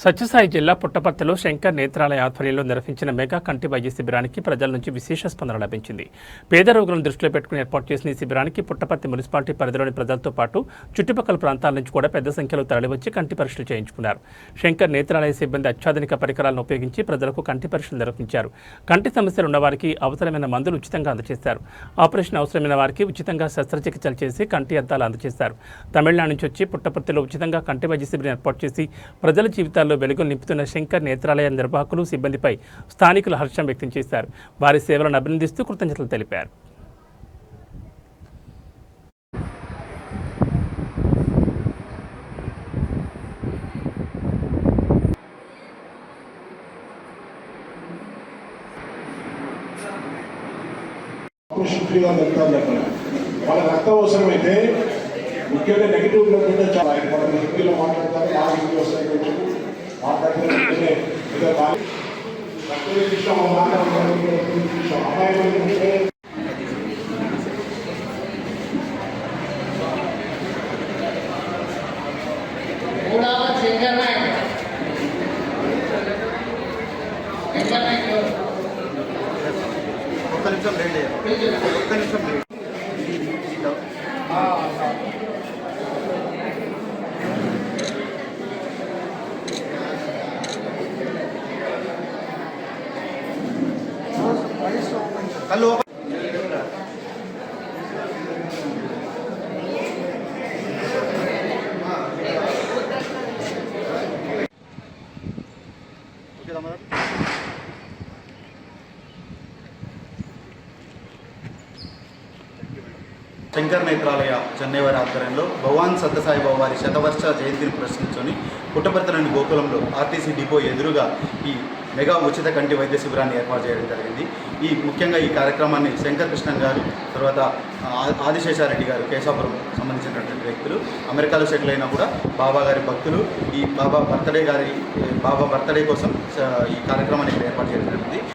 సత్యసాయి జిల్లా పుట్టపర్తిలో శంకర్ నేత్రాలయ ఆధ్వర్యంలో నిర్వహించిన మెగా కంటి వైద్య శిబిరానికి ప్రజల నుంచి విశేష స్పందన లభించింది. పేద రోగులను దృష్టిలో పెట్టుకుని ఏర్పాటు చేసిన ఈ శిబిరానికి పుట్టపర్తి మున్సిపాలిటీ పరిధిలోని ప్రజలతో పాటు చుట్టుపక్కల ప్రాంతాల నుంచి కూడా పెద్ద సంఖ్యలో తరలివచ్చి కంటి పరీక్షలు చేయించుకున్నారు. శంకర్ నేత్రాలయ సిబ్బంది అత్యాధునిక పరికరాలను ఉపయోగించి ప్రజలకు కంటి పరీక్షలు నిర్వహించారు. కంటి సమస్యలు ఉన్నవారికి అవసరమైన మందులు ఉచితంగా అందజేశారు ఆపరేషన్ అవసరమైన వారికి ఉచితంగా శస్త్రచికిత్సలు చేసి కంటి అద్దాలు అందజేశారు తమిళనాడు నుంచి వచ్చి పుట్టపర్తిలో ఉచితంగా కంటి వైద్య శిబిరం ఏర్పాటు చేసి ప్రజల జీవితాల్లో వెలుగులు నింపుతున్న శంకర్ నేత్రాలయ నిర్వాహకులు సిబ్బందిపై స్థానికులు హర్షం వ్యక్తం చేశారు. వారి సేవలను అభినందిస్తూ కృతజ్ఞతలు తెలిపారు. ఆపరేషన్ ఫ్రీగా దొరుకుతారు చెప్పండి. వాళ్ళ రక్తం అవసరమైతే ముఖ్యంగా నెగిటివ్ బ్లడ్ ఉంటే చాలా. ఆయన కొంత హిందీలో మాట్లాడతారు నా హిందీ వస్తాయి. కొంచెం ఒక్క నిమిషం లేట్ పిలిచిరా? ఒక్క నిమిషం లేట్ కళ్ళు శంకర్ నేత్రాలయ చెన్నైవారి ఆధ్వర్యంలో భగవాన్ సత్యసాయి బాబు వారి శతవర్ష జయంతిని ప్రశ్నించుకొని పుట్టపర్తిలోని గోకులంలో ఆర్టీసీ డిపో ఎదురుగా ఈ మెగా ఉచిత కంటి వైద్య శిబిరాన్ని ఏర్పాటు చేయడం జరిగింది. ఈ ముఖ్యంగా ఈ కార్యక్రమాన్ని శంకర్ కృష్ణన్ గారు తర్వాత ఆదిశేషారెడ్డి గారు కేశాపురం సంబంధించినటువంటి వ్యక్తులు అమెరికాలో సెటిల్ అయినా కూడా బాబా గారి భక్తులు ఈ బాబా బర్త్డే గారి బాబా బర్త్డే కోసం ఈ కార్యక్రమాన్ని ఏర్పాటు చేయడం జరిగింది.